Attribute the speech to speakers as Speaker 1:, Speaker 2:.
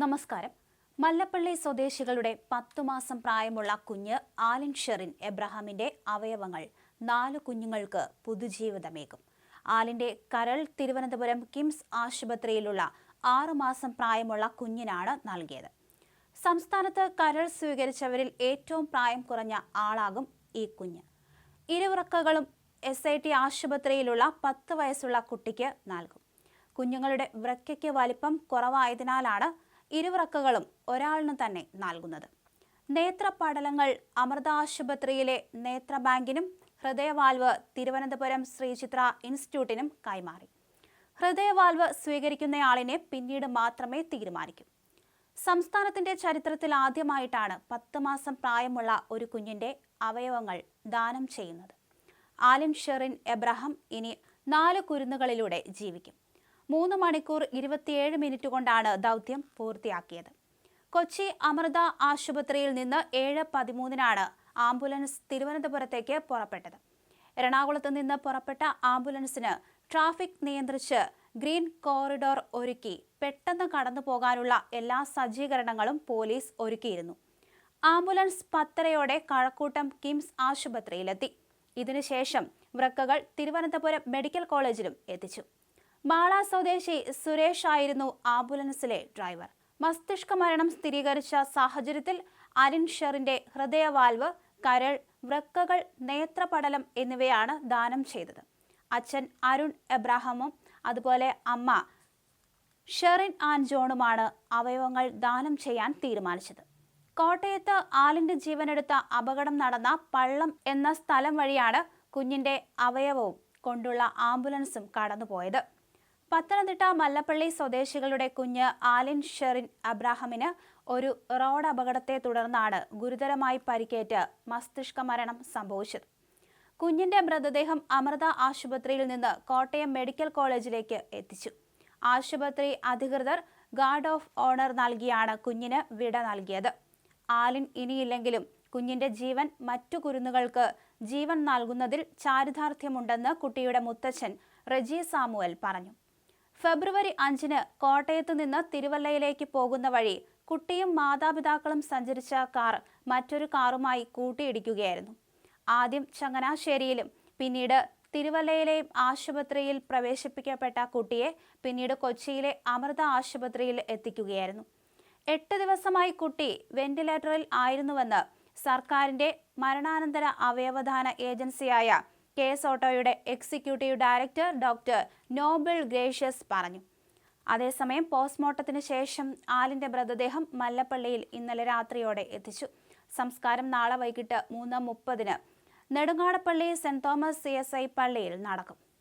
Speaker 1: നമസ്കാരം. മല്ലപ്പള്ളി സ്വദേശികളുടെ പത്തു മാസം പ്രായമുള്ള കുഞ്ഞ് ആലിൻ ഷെറിൻ എബ്രഹാമിന്റെ അവയവങ്ങൾ നാല് കുഞ്ഞുങ്ങൾക്ക് പുതുജീവിതമേകും. ആലിന്റെ കരൾ തിരുവനന്തപുരം കിംസ് ആശുപത്രിയിലുള്ള ആറു മാസം പ്രായമുള്ള കുഞ്ഞിനാണ് നൽകിയത്. സംസ്ഥാനത്ത് കരൾ സ്വീകരിച്ചവരിൽ ഏറ്റവും പ്രായം കുറഞ്ഞ ആളാകും ഈ കുഞ്ഞ്. ഇരുവിറക്കകളും എസ് ഐ ടി ആശുപത്രിയിലുള്ള പത്ത് വയസ്സുള്ള കുട്ടിക്ക് നൽകും. കുഞ്ഞുങ്ങളുടെ വൃക്കയ്ക്ക് വലിപ്പം കുറവായതിനാലാണ് ഇരുവൃക്കകളും ഒരാളിന് തന്നെ നൽകുന്നത്. നേത്രപടലങ്ങൾ അമൃത ആശുപത്രിയിലെ നേത്ര ബാങ്കിനും ഹൃദയവാൽവ് തിരുവനന്തപുരം ശ്രീചിത്ര ഇൻസ്റ്റിറ്റ്യൂട്ടിനും കൈമാറി. ഹൃദയവാൽവ് സ്വീകരിക്കുന്നയാളിനെ പിന്നീട് മാത്രമേ തീരുമാനിക്കൂ. സംസ്ഥാനത്തിന്റെ ചരിത്രത്തിൽ ആദ്യമായിട്ടാണ് പത്ത് മാസം പ്രായമുള്ള ഒരു കുഞ്ഞിന്റെ അവയവങ്ങൾ ദാനം ചെയ്യുന്നത്. ആലിം ഷെറിൻ എബ്രഹാം ഇനി നാല് കുരുന്നുകളിലൂടെ ജീവിക്കും. മൂന്ന് മണിക്കൂർ ഇരുപത്തിയേഴ് മിനിറ്റ് കൊണ്ടാണ് ദൗത്യം പൂർത്തിയാക്കിയത്. കൊച്ചി അമൃത ആശുപത്രിയിൽ നിന്ന് ഏഴ് പതിമൂന്നിനാണ് ആംബുലൻസ് തിരുവനന്തപുരത്തേക്ക് പുറപ്പെട്ടത്. എറണാകുളത്ത് നിന്ന് പുറപ്പെട്ട ആംബുലൻസിന് ട്രാഫിക് നിയന്ത്രിച്ച് ഗ്രീൻ കോറിഡോർ ഒരുക്കി പെട്ടെന്ന് കടന്നു പോകാനുള്ള എല്ലാ സജ്ജീകരണങ്ങളും പോലീസ് ഒരുക്കിയിരുന്നു. ആംബുലൻസ് പത്തരയോടെ കഴക്കൂട്ടം കിംസ് ആശുപത്രിയിലെത്തി. ഇതിനുശേഷം വൃക്കകൾ തിരുവനന്തപുരം മെഡിക്കൽ കോളേജിലും എത്തിച്ചു. മാള സ്വദേശി സുരേഷ് ആയിരുന്നു ആംബുലൻസിലെ ഡ്രൈവർ. മസ്തിഷ്ക മരണം സ്ഥിരീകരിച്ച സാഹചര്യത്തിൽ അരിൻ ഷെറിന്റെ ഹൃദയവാൽവ് കരൾ വൃക്കകൾ നേത്രപടലം എന്നിവയാണ് ദാനം ചെയ്തത്. അച്ഛൻ അരുൺ എബ്രാഹമും അതുപോലെ അമ്മ ഷെറിൻ ആൻ ജോണുമാണ് അവയവങ്ങൾ ദാനം ചെയ്യാൻ തീരുമാനിച്ചത്. കോട്ടയത്ത് ആലിന്റെ ജീവനെടുത്ത അപകടം നടന്ന പള്ളം എന്ന സ്ഥലം വഴിയാണ് കുഞ്ഞിന്റെ അവയവവും കൊണ്ടുള്ള ആംബുലൻസും കടന്നുപോയത്. പത്തനംതിട്ട മല്ലപ്പള്ളി സ്വദേശികളുടെ കുഞ്ഞ് ആലിൻ ഷെറിൻ അബ്രാഹമിന് ഒരു റോഡ് അപകടത്തെ തുടർന്നാണ് ഗുരുതരമായി പരിക്കേറ്റ് മസ്തിഷ്ക മരണം സംഭവിച്ചത്. കുഞ്ഞിന്റെ മൃതദേഹം അമൃത ആശുപത്രിയിൽ നിന്ന് കോട്ടയം മെഡിക്കൽ കോളേജിലേക്ക് എത്തിച്ചു. ആശുപത്രി അധികൃതർ ഗാർഡ് ഓഫ് ഓണർ നൽകിയാണ് കുഞ്ഞിന് വിട നൽകിയത്. ആലിൻ ഇനിയില്ലെങ്കിലും കുഞ്ഞിന്റെ ജീവൻ മറ്റു കുരുന്നുകൾക്ക് ജീവൻ നൽകുന്നതിൽ ചാരിതാർത്ഥ്യമുണ്ടെന്ന് കുട്ടിയുടെ മുത്തച്ഛൻ റജി സാമുവൽ പറഞ്ഞു. ഫെബ്രുവരി അഞ്ചിന് കോട്ടയത്ത് നിന്ന് തിരുവല്ലയിലേക്ക് പോകുന്ന വഴി കുട്ടിയും മാതാപിതാക്കളും സഞ്ചരിച്ച കാർ മറ്റൊരു കാറുമായി കൂട്ടിയിടിക്കുകയായിരുന്നു. ആദ്യം ചങ്ങനാശ്ശേരിയിലും പിന്നീട് തിരുവല്ലയിലെയും ആശുപത്രിയിൽ പ്രവേശിപ്പിക്കപ്പെട്ട കുട്ടിയെ പിന്നീട് കൊച്ചിയിലെ അമൃത ആശുപത്രിയിൽ എത്തിക്കുകയായിരുന്നു. എട്ട് ദിവസമായി കുട്ടി വെന്റിലേറ്ററിൽ ആയിരുന്നുവെന്ന് സർക്കാരിന്റെ മരണാനന്തര അവയവദാന ഏജൻസിയായ K S ഓട്ടോയുടെ executive director doctor Noble Gracious പറഞ്ഞു. അതേസമയം പോസ്റ്റ്മോർട്ടത്തിന് ശേഷം ആലിന്റെ മൃതദേഹം മല്ലപ്പള്ളിയിൽ ഇന്നലെ രാത്രിയോടെ എത്തിച്ചു. സംസ്കാരം നാളെ വൈകിട്ട് മൂന്ന് മുപ്പതിന് നെടുങ്ങാടപ്പള്ളി സെന്റ് തോമസ് സി പള്ളിയിൽ നടക്കും.